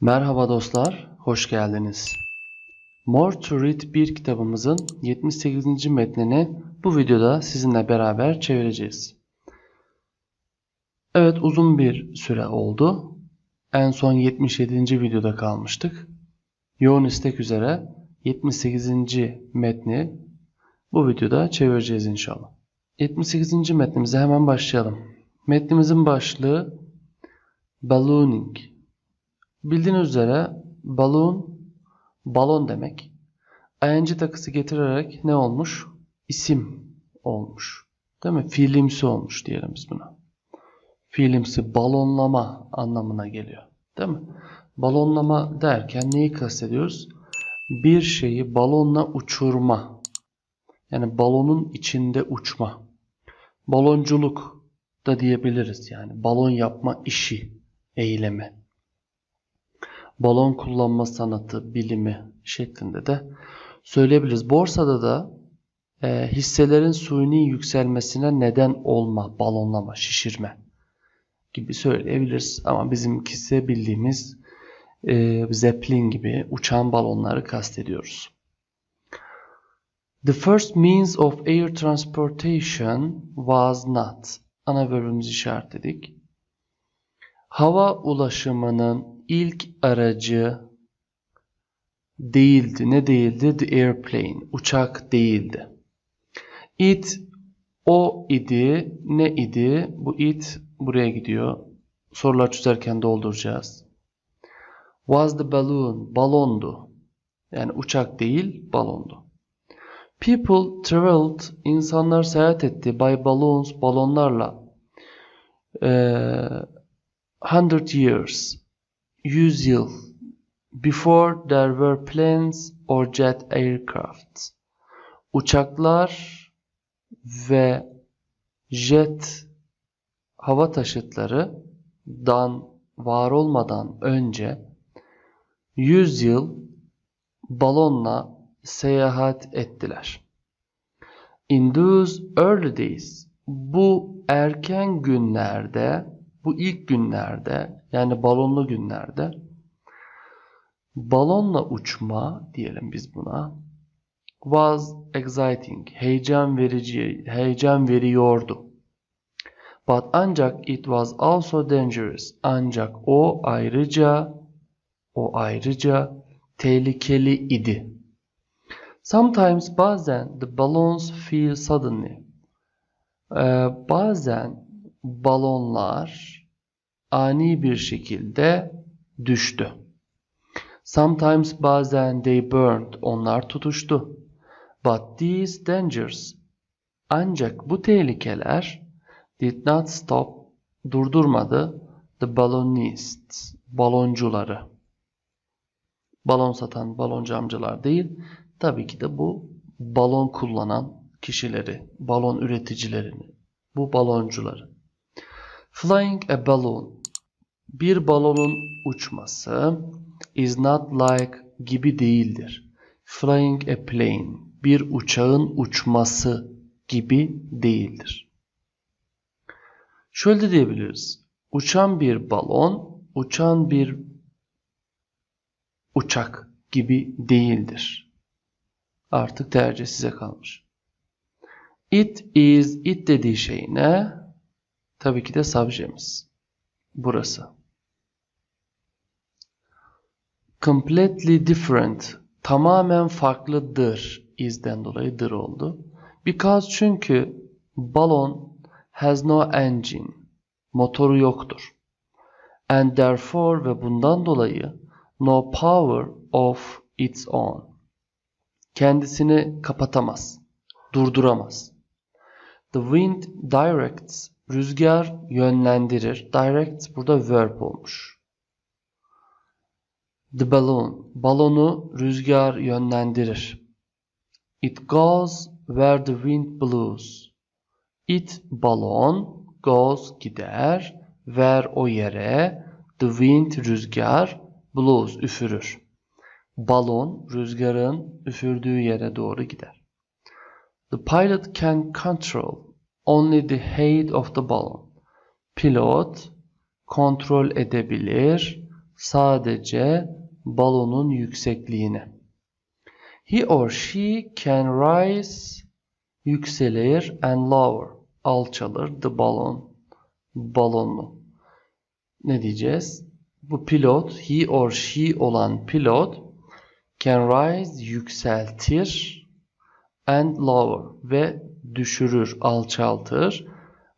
Merhaba dostlar, hoş geldiniz. More to Read 1 kitabımızın 78. metnini bu videoda sizinle beraber çevireceğiz. Evet uzun bir süre oldu. En son 77. videoda kalmıştık. Yoğun istek üzere 78. metni bu videoda çevireceğiz inşallah. 78. metnimize hemen başlayalım. Metnimizin başlığı Ballooning. Bildiğiniz üzere balloon balon demek. ing takısı getirerek ne olmuş? İsim olmuş. Değil mi? Fiilimsi olmuş diyelim biz buna. Fiilimsi balonlama anlamına geliyor. Değil mi? Balonlama derken neyi kastediyoruz? Bir şeyi balonla uçurma. Yani balonun içinde uçma. Balonculuk da diyebiliriz. Yani balon yapma işi, eylemi balon kullanma sanatı, bilimi şeklinde de söyleyebiliriz. Borsada da e, hisselerin suni yükselmesine neden olma, balonlama, şişirme gibi söyleyebiliriz. Ama bizimkisi bildiğimiz e, Zeppelin gibi uçan balonları kastediyoruz. The first means of air transportation was not. Ana verbimizi işaretledik. Hava ulaşımının ilk aracı değildi. Ne değildi? The airplane. Uçak değildi. It o idi. Ne idi? Bu it buraya gidiyor. Sorular çözerken dolduracağız. Was the balloon? Balondu. Yani uçak değil, balondu. People traveled. insanlar seyahat etti. By balloons, balonlarla. Ee, 100 years 100 yıl before there were planes or jet aircraft uçaklar ve jet hava taşıtları dan var olmadan önce 100 yıl balonla seyahat ettiler. In those early days bu erken günlerde bu ilk günlerde yani balonlu günlerde balonla uçma diyelim biz buna was exciting heyecan verici heyecan veriyordu. But ancak it was also dangerous. Ancak o ayrıca o ayrıca tehlikeli idi. Sometimes bazen the balloons feel suddenly. Ee, bazen balonlar ani bir şekilde düştü. Sometimes bazen they burned, onlar tutuştu. But these dangers, ancak bu tehlikeler did not stop, durdurmadı the balloonists, baloncuları. Balon satan baloncu amcalar değil, tabii ki de bu balon kullanan kişileri, balon üreticilerini, bu baloncuları. Flying a balloon bir balonun uçması is not like gibi değildir. Flying a plane bir uçağın uçması gibi değildir. Şöyle diyebiliriz. Uçan bir balon, uçan bir uçak gibi değildir. Artık tercih size kalmış. It is, it dediği şey ne? Tabii ki de subjemiz. Burası. Completely different. Tamamen farklıdır. Is'den dolayı dır oldu. Because çünkü balon has no engine. Motoru yoktur. And therefore ve bundan dolayı no power of its own. Kendisini kapatamaz. Durduramaz. The wind directs. Rüzgar yönlendirir. Direct burada verb olmuş. The balloon. Balonu rüzgar yönlendirir. It goes where the wind blows. It balon goes gider. Where o yere the wind rüzgar blows üfürür. Balon rüzgarın üfürdüğü yere doğru gider. The pilot can control only the height of the balloon. Pilot kontrol edebilir Sadece balonun yüksekliğini. He or she can rise yükselir and lower alçalır the balon balonu. Ne diyeceğiz? Bu pilot he or she olan pilot can rise yükseltir and lower ve düşürür, alçaltır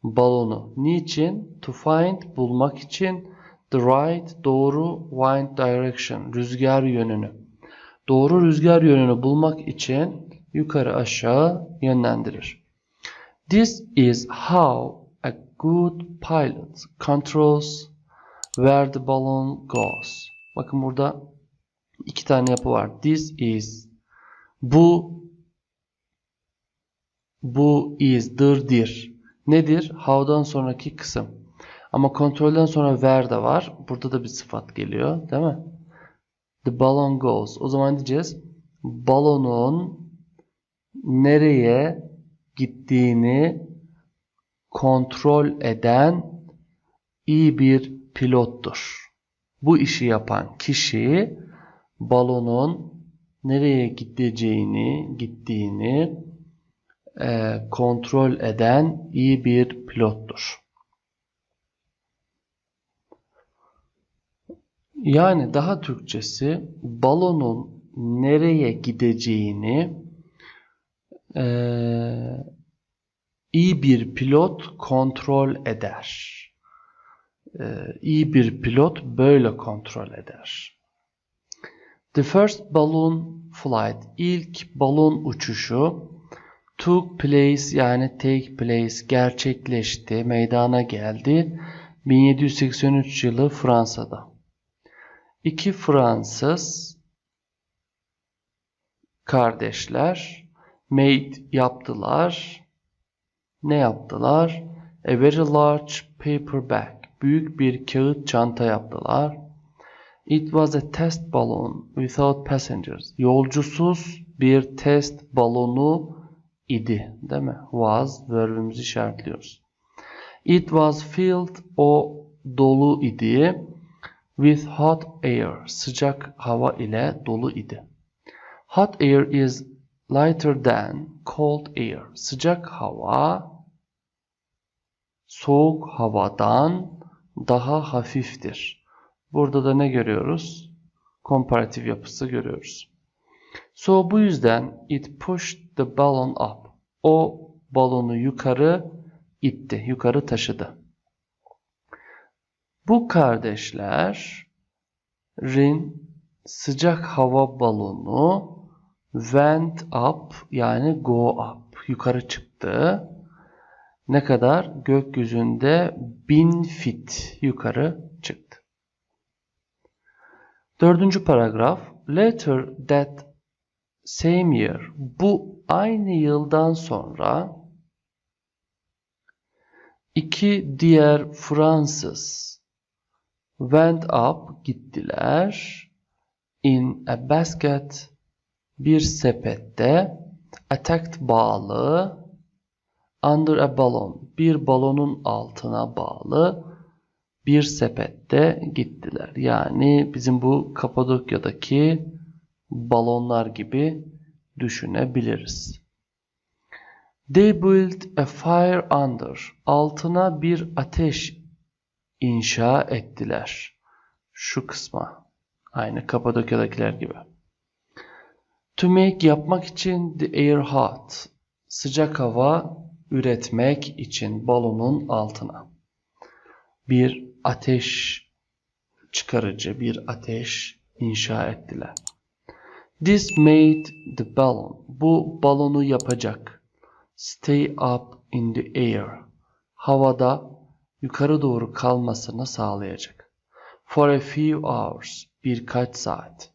balonu. Niçin? To find bulmak için the right doğru wind direction rüzgar yönünü. Doğru rüzgar yönünü bulmak için yukarı aşağı yönlendirir. This is how a good pilot controls where the balloon goes. Bakın burada iki tane yapı var. This is bu bu is'dır dir. Nedir? How'dan sonraki kısım. Ama kontrolden sonra where de var. Burada da bir sıfat geliyor. Değil mi? The balloon goes. O zaman diyeceğiz. Balonun nereye gittiğini kontrol eden iyi bir pilottur. Bu işi yapan kişi balonun nereye gideceğini, gittiğini e, kontrol eden iyi bir pilottur. Yani daha Türkçesi balonun nereye gideceğini e, iyi bir pilot kontrol eder. E, iyi bir pilot böyle kontrol eder. The first balloon flight, ilk balon uçuşu took place yani take place gerçekleşti, meydana geldi 1783 yılı Fransa'da. İki Fransız kardeşler made yaptılar. Ne yaptılar? A very large paper bag. Büyük bir kağıt çanta yaptılar. It was a test balloon without passengers. Yolcusuz bir test balonu idi. Değil mi? Was verbimizi işaretliyoruz. It was filled o dolu idi. With hot air. Sıcak hava ile dolu idi. Hot air is lighter than cold air. Sıcak hava soğuk havadan daha hafiftir. Burada da ne görüyoruz? Komparatif yapısı görüyoruz. So bu yüzden it pushed the balloon up. O balonu yukarı itti, yukarı taşıdı. Bu kardeşlerin sıcak hava balonu went up yani go up yukarı çıktı. Ne kadar? Gökyüzünde bin fit yukarı çıktı. Dördüncü paragraf. Later that same year. Bu aynı yıldan sonra iki diğer Fransız went up gittiler in a basket bir sepette attacked bağlı under a balloon bir balonun altına bağlı bir sepette gittiler. Yani bizim bu Kapadokya'daki balonlar gibi düşünebiliriz. They built a fire under. Altına bir ateş inşa ettiler. Şu kısma. Aynı Kapadokya'dakiler gibi. To make yapmak için the air hot. Sıcak hava üretmek için balonun altına. Bir ateş çıkarıcı bir ateş inşa ettiler. This made the balloon. Bu balonu yapacak. Stay up in the air. Havada yukarı doğru kalmasını sağlayacak. For a few hours. Birkaç saat.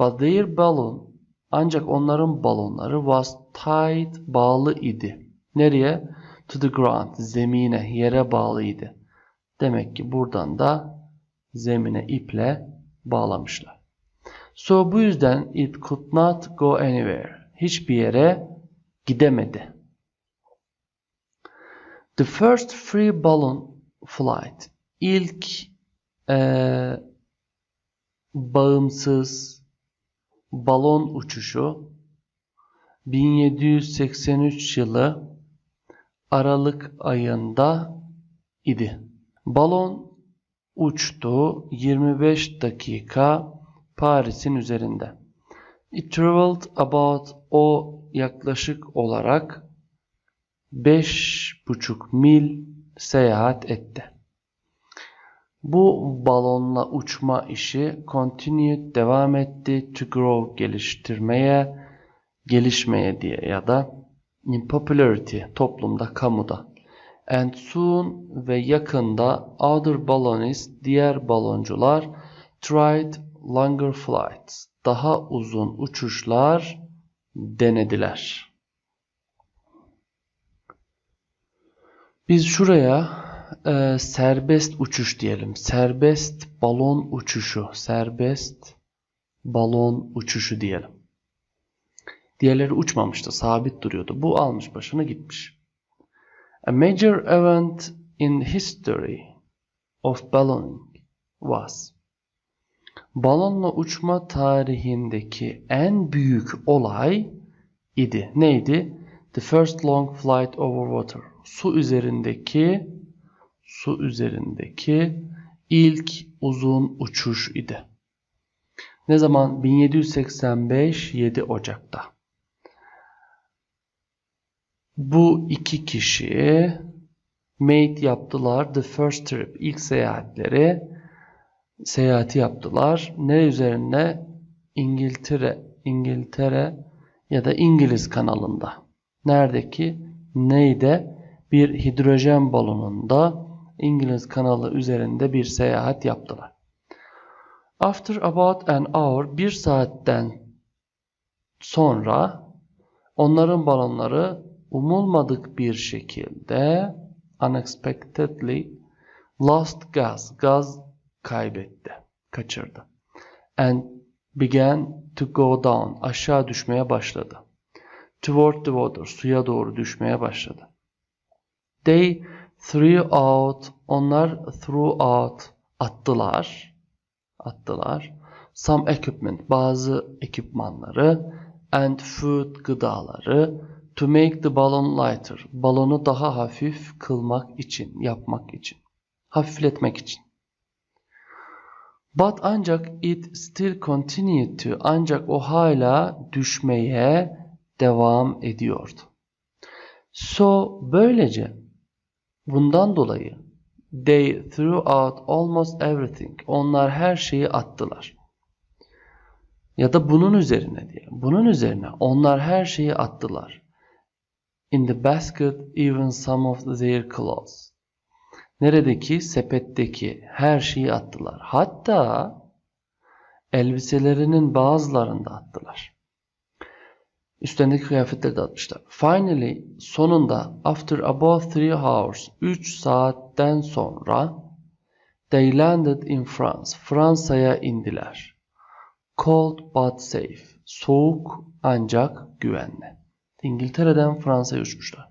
But their balloon ancak onların balonları was tied bağlı idi. Nereye? To the ground. Zemine, yere bağlıydı. Demek ki buradan da zemine iple bağlamışlar. So bu yüzden it could not go anywhere. Hiçbir yere gidemedi. The first free balloon flight. İlk e, bağımsız balon uçuşu 1783 yılı Aralık ayında idi. Balon uçtu 25 dakika Paris'in üzerinde. It traveled about o yaklaşık olarak 5,5 mil seyahat etti. Bu balonla uçma işi continued devam etti to grow geliştirmeye, gelişmeye diye ya da in popularity toplumda, kamuda. And soon ve yakında other balloonists diğer baloncular tried longer flights daha uzun uçuşlar denediler. Biz şuraya e, serbest uçuş diyelim. Serbest balon uçuşu. Serbest balon uçuşu diyelim. Diğerleri uçmamıştı. Sabit duruyordu. Bu almış başını gitmiş. A major event in history of ballooning was balonla uçma tarihindeki en büyük olay idi. Neydi? The first long flight over water. Su üzerindeki su üzerindeki ilk uzun uçuş idi. Ne zaman? 1785 7 Ocak'ta. Bu iki kişi made yaptılar the first trip ilk seyahatleri seyahati yaptılar. Ne üzerine? İngiltere, İngiltere ya da İngiliz kanalında. Neredeki? Neyde? Bir hidrojen balonunda İngiliz kanalı üzerinde bir seyahat yaptılar. After about an hour, bir saatten sonra onların balonları umulmadık bir şekilde unexpectedly lost gas, gaz kaybetti, kaçırdı. And began to go down, aşağı düşmeye başladı. Toward the water, suya doğru düşmeye başladı. They threw out, onlar threw out, attılar, attılar. Some equipment, bazı ekipmanları and food, gıdaları to make the balloon lighter, balonu daha hafif kılmak için, yapmak için, hafifletmek için. But ancak it still continued to ancak o hala düşmeye devam ediyordu. So böylece bundan dolayı they threw out almost everything. Onlar her şeyi attılar. Ya da bunun üzerine diye. Bunun üzerine onlar her şeyi attılar. In the basket even some of their clothes. Neredeki sepetteki her şeyi attılar. Hatta elbiselerinin bazılarını da attılar. Üstlerindeki kıyafetleri de atmışlar. Finally sonunda after about three hours 3 saatten sonra they landed in France. Fransa'ya indiler. Cold but safe. Soğuk ancak güvenli. İngiltere'den Fransa'ya uçmuşlar.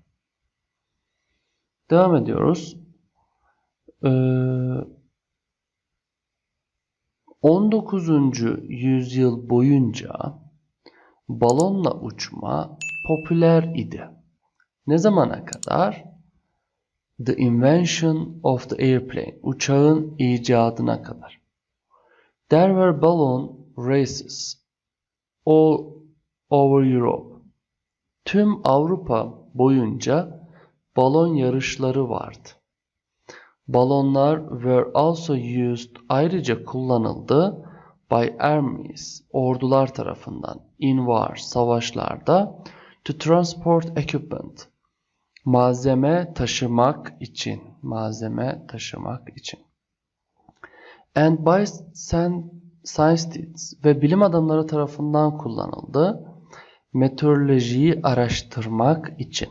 Devam ediyoruz. 19. Ee, yüzyıl boyunca balonla uçma popüler idi. Ne zamana kadar? The invention of the airplane, uçağın icadına kadar. There were balloon races all over Europe. Tüm Avrupa boyunca balon yarışları vardı. Balonlar were also used ayrıca kullanıldı by armies ordular tarafından in war savaşlarda to transport equipment malzeme taşımak için malzeme taşımak için. And by scientists ve bilim adamları tarafından kullanıldı meteorolojiyi araştırmak için.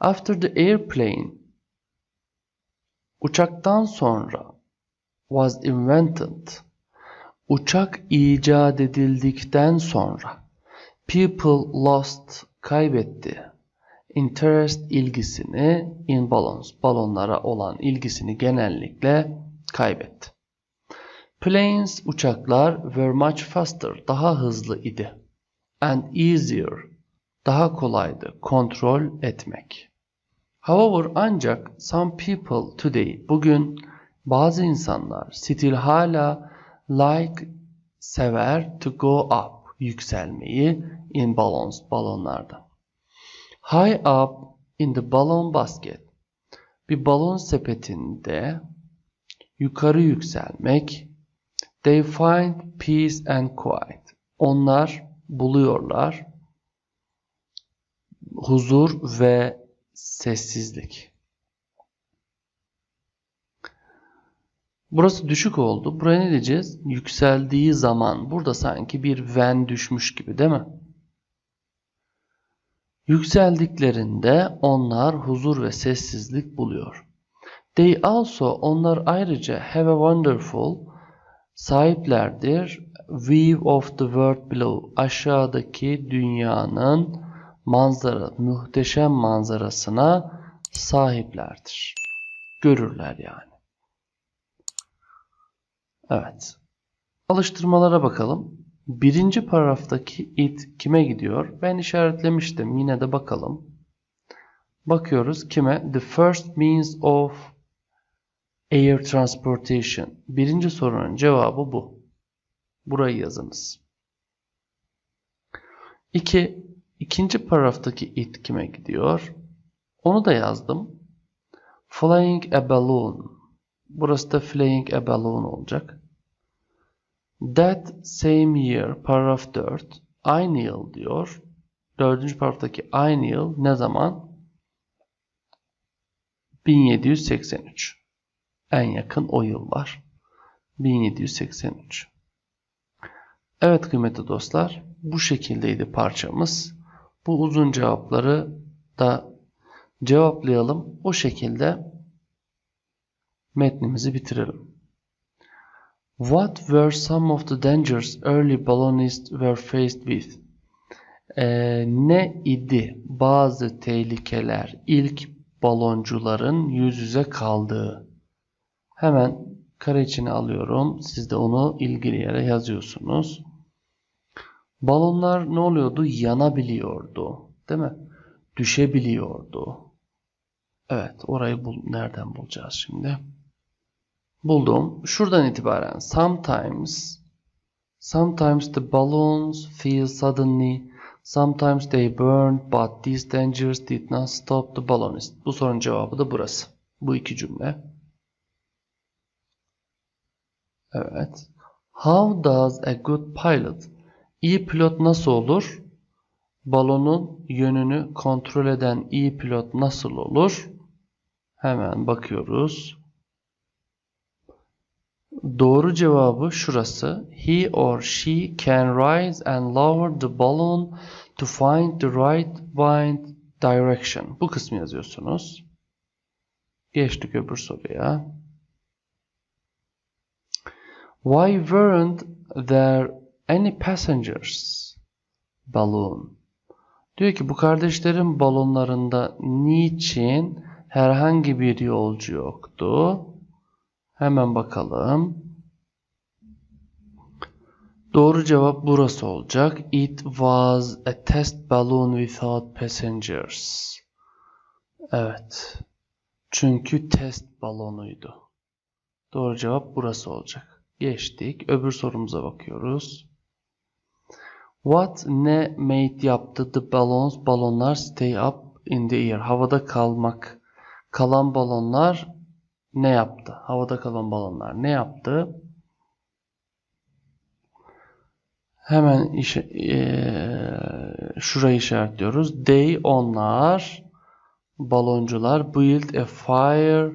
After the airplane Uçaktan sonra was invented. Uçak icat edildikten sonra people lost kaybetti. Interest ilgisini in balloons balonlara olan ilgisini genellikle kaybetti. Planes uçaklar were much faster daha hızlı idi. And easier daha kolaydı kontrol etmek. However ancak some people today. Bugün bazı insanlar still hala like sever to go up yükselmeyi in balloons balonlarda. High up in the balloon basket. Bir balon sepetinde yukarı yükselmek. They find peace and quiet. Onlar buluyorlar huzur ve sessizlik. Burası düşük oldu. Buraya ne diyeceğiz? Yükseldiği zaman. Burada sanki bir ven düşmüş gibi değil mi? Yükseldiklerinde onlar huzur ve sessizlik buluyor. They also onlar ayrıca have a wonderful sahiplerdir view of the world below aşağıdaki dünyanın manzara muhteşem manzarasına sahiplerdir. Görürler yani. Evet. Alıştırmalara bakalım. Birinci paragraftaki it kime gidiyor? Ben işaretlemiştim. Yine de bakalım. Bakıyoruz kime? The first means of air transportation. Birinci sorunun cevabı bu. Burayı yazınız. 2. İkinci paragraftaki it kime gidiyor? Onu da yazdım. Flying a balloon. Burası da flying a balloon olacak. That same year, paragraf 4, aynı yıl diyor. Dördüncü paragraftaki aynı yıl ne zaman? 1783. En yakın o yıl var. 1783. Evet kıymetli dostlar, bu şekildeydi parçamız. Bu uzun cevapları da cevaplayalım. O şekilde metnimizi bitirelim. What were some of the dangers early balloonists were faced with? Ee, ne idi bazı tehlikeler ilk baloncuların yüz yüze kaldığı? Hemen kare içine alıyorum. Siz de onu ilgili yere yazıyorsunuz. Balonlar ne oluyordu? Yanabiliyordu. Değil mi? Düşebiliyordu. Evet, orayı bul nereden bulacağız şimdi? Buldum. Şuradan itibaren sometimes sometimes the balloons feel suddenly sometimes they burned but these dangers did not stop the balloonist. Bu sorunun cevabı da burası. Bu iki cümle. Evet. How does a good pilot İyi pilot nasıl olur? Balonun yönünü kontrol eden iyi pilot nasıl olur? Hemen bakıyoruz. Doğru cevabı şurası. He or she can rise and lower the balloon to find the right wind direction. Bu kısmı yazıyorsunuz. Geçtik öbür soruya. Why weren't there any passengers balloon? Diyor ki bu kardeşlerin balonlarında niçin herhangi bir yolcu yoktu? Hemen bakalım. Doğru cevap burası olacak. It was a test balloon without passengers. Evet. Çünkü test balonuydu. Doğru cevap burası olacak. Geçtik. Öbür sorumuza bakıyoruz. What? Ne? Made yaptı. The balloons balonlar stay up in the air. Havada kalmak. Kalan balonlar ne yaptı? Havada kalan balonlar ne yaptı? Hemen işe, e, şurayı işaretliyoruz. They onlar baloncular build a fire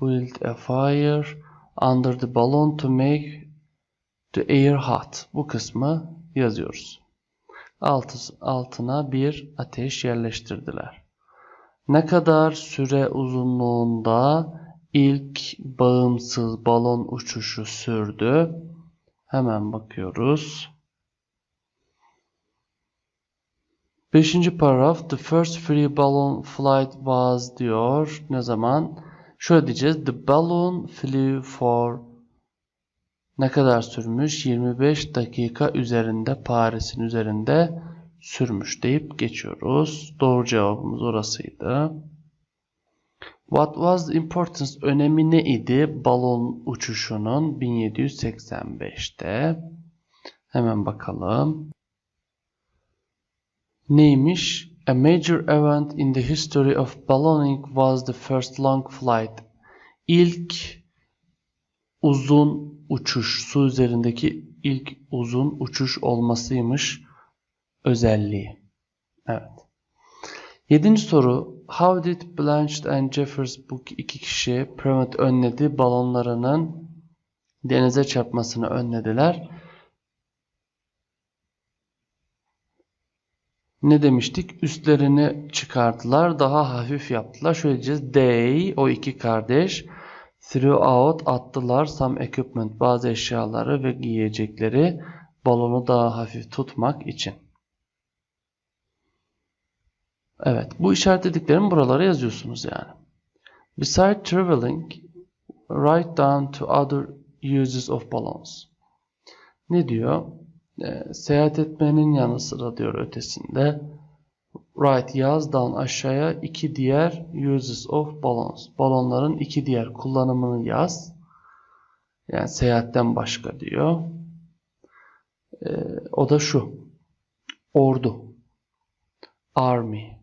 build a fire under the balloon to make the air hot. Bu kısmı yazıyoruz. Altı, altına bir ateş yerleştirdiler. Ne kadar süre uzunluğunda ilk bağımsız balon uçuşu sürdü? Hemen bakıyoruz. Beşinci paragraf. The first free balloon flight was diyor. Ne zaman? Şöyle diyeceğiz. The balloon flew for ne kadar sürmüş? 25 dakika üzerinde Paris'in üzerinde sürmüş deyip geçiyoruz. Doğru cevabımız orasıydı. What was the importance? Önemi ne idi? Balon uçuşunun 1785'te. Hemen bakalım. Neymiş? A major event in the history of ballooning was the first long flight. İlk uzun uçuş, su üzerindeki ilk uzun uçuş olmasıymış özelliği. Evet. Yedinci soru. How did Blanchett and Jeffers bu iki kişi prevent önledi balonlarının denize çarpmasını önlediler. Ne demiştik? Üstlerini çıkarttılar. Daha hafif yaptılar. Şöyle diyeceğiz. They, o iki kardeş threw out attılar some equipment, bazı eşyaları ve giyecekleri balonu daha hafif tutmak için. Evet, bu işaretlediklerimi buralara yazıyorsunuz yani. Beside traveling, write down to other uses of balloons. Ne diyor? Ee, seyahat etmenin yanı sıra diyor ötesinde. Write yaz down aşağıya iki diğer uses of balloons. Balonların iki diğer kullanımını yaz. Yani seyahatten başka diyor. Ee, o da şu. Ordu. Army.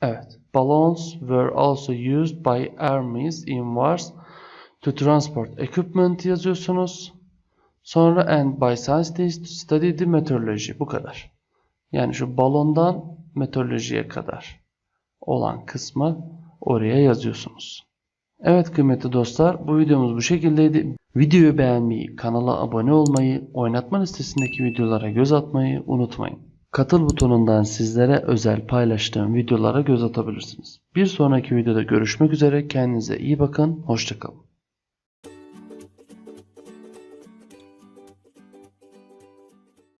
Evet. Balloons were also used by armies in wars to transport equipment yazıyorsunuz. Sonra and by scientists to study the meteorology. Bu kadar. Yani şu balondan meteorolojiye kadar olan kısmı oraya yazıyorsunuz. Evet kıymetli dostlar bu videomuz bu şekildeydi. Videoyu beğenmeyi, kanala abone olmayı, oynatma listesindeki videolara göz atmayı unutmayın. Katıl butonundan sizlere özel paylaştığım videolara göz atabilirsiniz. Bir sonraki videoda görüşmek üzere. Kendinize iyi bakın. Hoşçakalın.